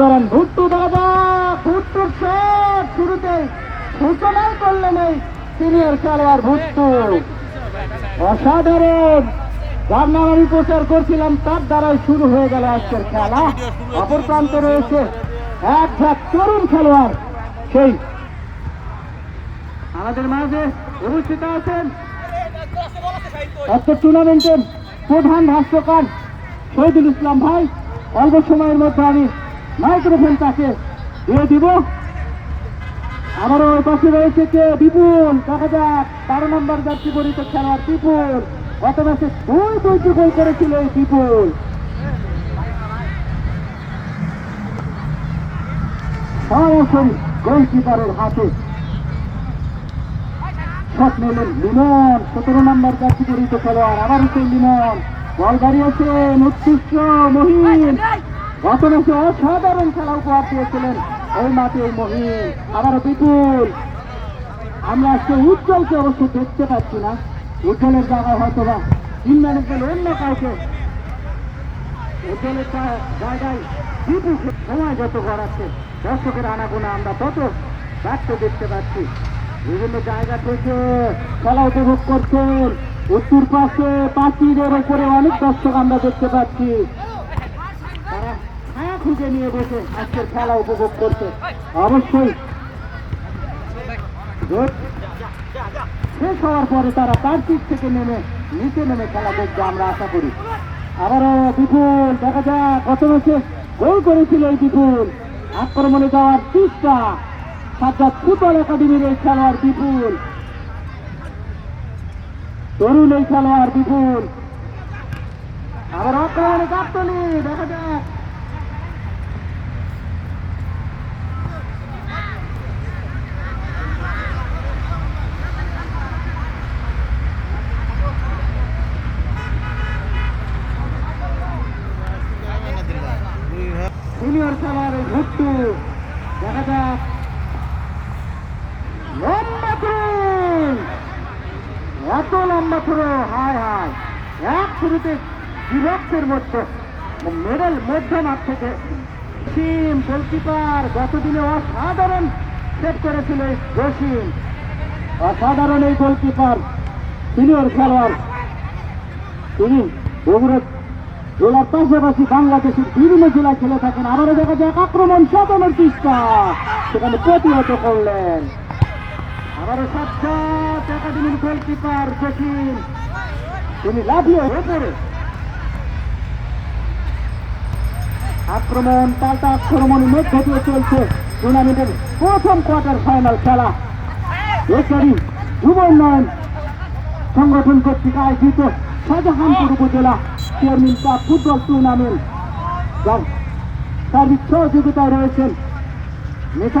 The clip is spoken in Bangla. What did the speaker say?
ধরেন ভুট্টু দাদা ভুট্টুর শট শুরুতেই সূচনাই করলেন এই সিনিয়র খেলোয়াড় ভুট্টু। অসাধারণ। যার নাম আমি প্রচার করছিলাম, তার দ্বারাই শুরু হয়ে গেল আজকের খেলা। অপর রয়েছে এক তরুণ খেলোয়াড়, সেই আমাদের মাঝে উপস্থিত আছেন টুর্নামেন্টের প্রধান ভাষ্যকার শহীদুল ইসলাম ভাই। অল্প সময়ের মধ্যে আমি মাইক্রোফোন তাকে দিয়ে দিব। আমারও ওই পাশে রয়েছে কে? বিপুল। দেখা যাক, বারো নম্বর যাত্রী পরিত খেলোয়াড় বিপুল। গত ম্যাচে দুই দুইটি গোল করেছিল এই বিপুল। সরাসরি গোলকিপারের হাতে। শট নিলেন লিমন। সতেরো নম্বর যাত্রী খেলোয়াড়, আবারও সেই লিমন। বল দাঁড়িয়েছেন উৎকৃষ্ট মহিন। গত অসাধারণ খেলা উপহার দিয়েছিলেন ওই মাঠে এই মহিন আবারও বিপুল। আমরা আজকে উজ্জ্বলকে অবশ্য দেখতে পাচ্ছি না। উজ্জ্বলের জায়গায় হয়তো বা টিম ম্যানেজমেন্ট অন্য কাউকে। উজ্জ্বলের জায়গায় বিপুল সময় যত গড়াচ্ছে দর্শকের আনাগোনা আমরা তত ব্যর্থ দেখতে পাচ্ছি। বিভিন্ন জায়গা থেকে খেলা উপভোগ করছেন। উত্তর পাশে পাঁচিলের উপরে অনেক দর্শক আমরা দেখতে পাচ্ছি। খুঁজে নিয়ে বসে আজকের খেলা উপভোগ করছে। অবশ্যই। শেষ হওয়ার পরে তারা তার থেকে নেমে, নিচে নেমে খেলা দেখবে আমরা আশা করি। আবারও বিপুল, দেখা যাক কত ম্যাচে গোল করেছিল এই বিপুল। আক্রমণে যাওয়ার চেষ্টা। সাজ্জাদ ফুটবল একাডেমির এই খেলোয়াড় বিপুল। তরুণ এই খেলোয়াড় বিপুল। আবার আক্রমণে গাবতলি, দেখা যাক সিনিয়র খেলোয়াড় এই ভুট্টু দেখা যাক লম্বা থ্রোন এত লম্বা থ্রো হায় হায়। এক শুরুতে বিভক্তের মধ্যে মেডেল মধ্যমাঠ থেকে সিম গোলকিপার, গতদিনে অসাধারণ সেট করেছিল এই জসিম অসাধারণ এই গোলকিপার, সিনিয়র খেলোয়াড়। তিনি বগুড়া জেলার পাশাপাশি বাংলাদেশের বিভিন্ন জেলায় খেলে থাকেন। আবারও দেখা যাক আক্রমণ সাজানোর চেষ্টা সেখানে প্রতিহত করলেন। আবারও সাক্ষাৎ একাডেমির গোলকিপার জসিম তিনি লাফিয়ে ওপরে আক্রমণ, পাল্টা আক্রমণের মধ্য দিয়ে চলছে টুর্নামেন্টের প্রথম কোয়ার্টার ফাইনাল খেলা। বেকারি যুব উন্নয়ন সংগঠন কর্তৃক আয়োজিত শাহজাহানপুর উপজেলা চেয়ারম্যান কাপ ফুটবল টুর্নামেন্ট। সার্বিক সহযোগিতায় রয়েছেন মেসাস